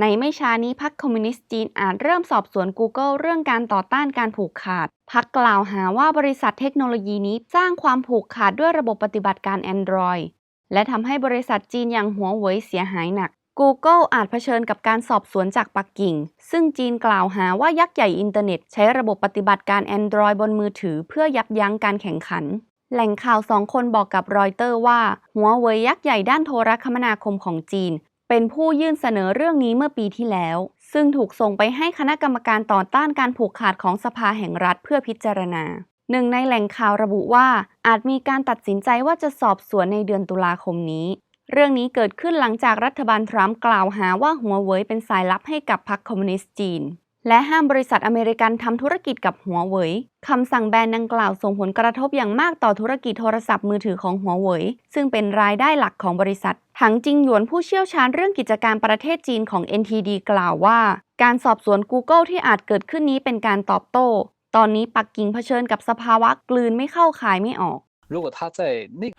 ในไม่ช้านี้พรรคคอมมิวนิสต์จีนอาจเริ่มสอบสวน Google เรื่องการต่อต้านการผูกขาดพรรคกล่าวหาว่าบริษัทเทคโนโลยีนี้สร้างความผูกขาดด้วยระบบปฏิบัติการ Android และทำให้บริษัทจีนอย่างหัวเว่ยเสียหายหนัก Google อาจเผชิญกับการสอบสวนจากปักกิ่ง ซึ่งจีนกล่าวหาว่ายักษ์ใหญ่อินเทอร์เน็ต ใช้ระบบปฏิบัติการ Android บนมือถือ เพื่อยับยั้งการแข่งขัน แหล่งข่าวสองคนบอกกับรอยเตอร์ว่า หัวเว่ยยักษ์ใหญ่ด้านโทรคมนาคมของจีน เป็นผู้ยื่นเสนอเรื่องนี้เมื่อปีที่แล้ว ซึ่งถูกส่งไปให้คณะกรรมการต่อต้านการผูกขาดของสภาแห่งรัฐเพื่อพิจารณา หนึ่งในแหล่งข่าวระบุว่า อาจมีการตัดสินใจว่าจะสอบสวนในเดือนตุลาคมนี้ เรื่องนี้เกิดขึ้นหลังจากรัฐบาลทรัมป์กล่าวหาว่าหัวเว่ยเป็นสายลับให้กับพรรคคอมมิวนิสต์จีน และห้ามบริษัทอเมริกันทำธุรกิจกับหัวเว่ยคำสั่งแบนดังกล่าวส่งผลกระทบอย่างมากต่อธุรกิจโทรศัพท์มือถือของหัวเว่ยซึ่งเป็นรายได้หลักของบริษัท ถังจิงหยวนผู้เชี่ยวชาญเรื่องกิจการประเทศจีนของ NTD กล่าวว่า การสอบสวน Google ที่อาจเกิดขึ้นนี้เป็นการตอบโต้ ตอนนี้ปักกิ่งเผชิญกับสภาวะกลืนไม่เข้าขายไม่ออก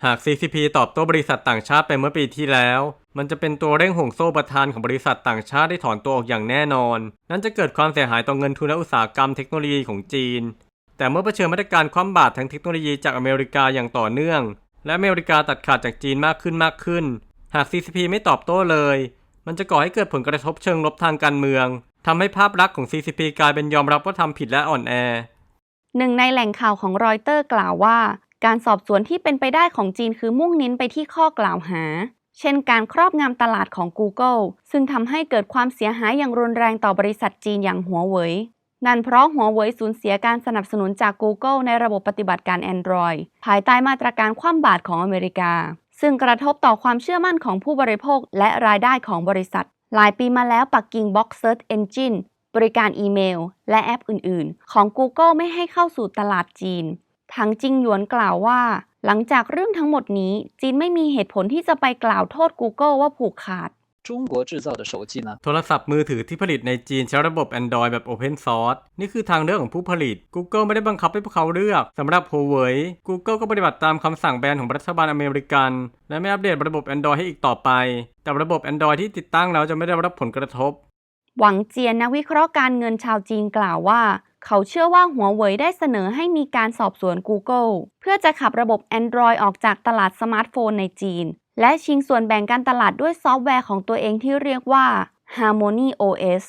หาก CCP ตอบโต้บริษัทต่างชาติไปเมื่อปีที่แล้ว มันจะเป็นตัวเร่งห่วงโซ่ประทานของบริษัทต่างชาติได้ถอนตัวออกอย่างแน่นอน นั่นจะเกิดความเสียหายต่อเงินทุนและอุตสาหกรรมเทคโนโลยีของจีน แต่เมื่อเผชิญมาตรการคว่ำบาตรทางเทคโนโลยีจากอเมริกาอย่างต่อเนื่อง และอเมริกาตัดขาดจากจีนมากขึ้นมากขึ้น หาก CCP ไม่ตอบโต้เลย มันจะก่อให้เกิดผลกระทบเชิงลบทางการเมืองทำให้ภาพลักษณ์ของ CCP กลายเป็นยอมรับว่าทำผิดและอ่อนแอหนึ่งในแหล่งข่าวของรอยเตอร์กล่าวว่า การสอบสวนที่เป็นไปได้ของจีนคือมุ่งเน้นไปที่ข้อกล่าวหา เช่นการครอบงำตลาดของ Google ซึ่งทำให้เกิดความเสียหายอย่างรุนแรงต่อบริษัทจีนอย่างหัวเว่ยนั่นเพราะหัวเว่ยสูญเสียการสนับสนุนจาก Google ในระบบปฏิบัติการ Android ภายใต้มาตรการคว่ำบาตรของอเมริกา ซึ่งกระทบต่อความเชื่อมั่นของผู้บริโภคและรายได้ของบริษัท หลายปีมาแล้วปักกิ่ง Box Search Engine บริการอีเมล และแอปอื่น ๆ ของ Google ไม่ให้เข้าสู่ตลาดจีน ทั้งจิงหยวนกล่าวว่า หลังจากเรื่องทั้งหมดนี้ จีนไม่มีเหตุผลที่จะไปกล่าวโทษ Google ว่าผูกขาดโทรศัพท์มือถือที่ผลิตในจีนใช้ระบบ Android แบบ Open Source นี่คือทางเลือกของผู้ผลิต Google ไม่ได้บังคับให้พวกเขาเลือกสำหรับ Huawei Google ก็ปฏิบัติตามคำสั่งแบนของรัฐบาลอเมริกัน และไม่อัปเดตระบบ Android ให้อีกต่อไป แต่ระบบ Android ที่ติดตั้งแล้วจะไม่ได้รับผลกระทบ หวังเจียนนักวิเคราะห์การเงินชาวจีนกล่าวว่า เขาเชื่อว่าหัวเว่ยได้เสนอให้มีการสอบสวน Google เพื่อจะขับระบบ Android ออกจากตลาดสมาร์ทโฟนในจีน และชิงส่วนแบ่งการตลาดด้วยซอฟต์แวร์ของตัวเองที่เรียกว่า Harmony OS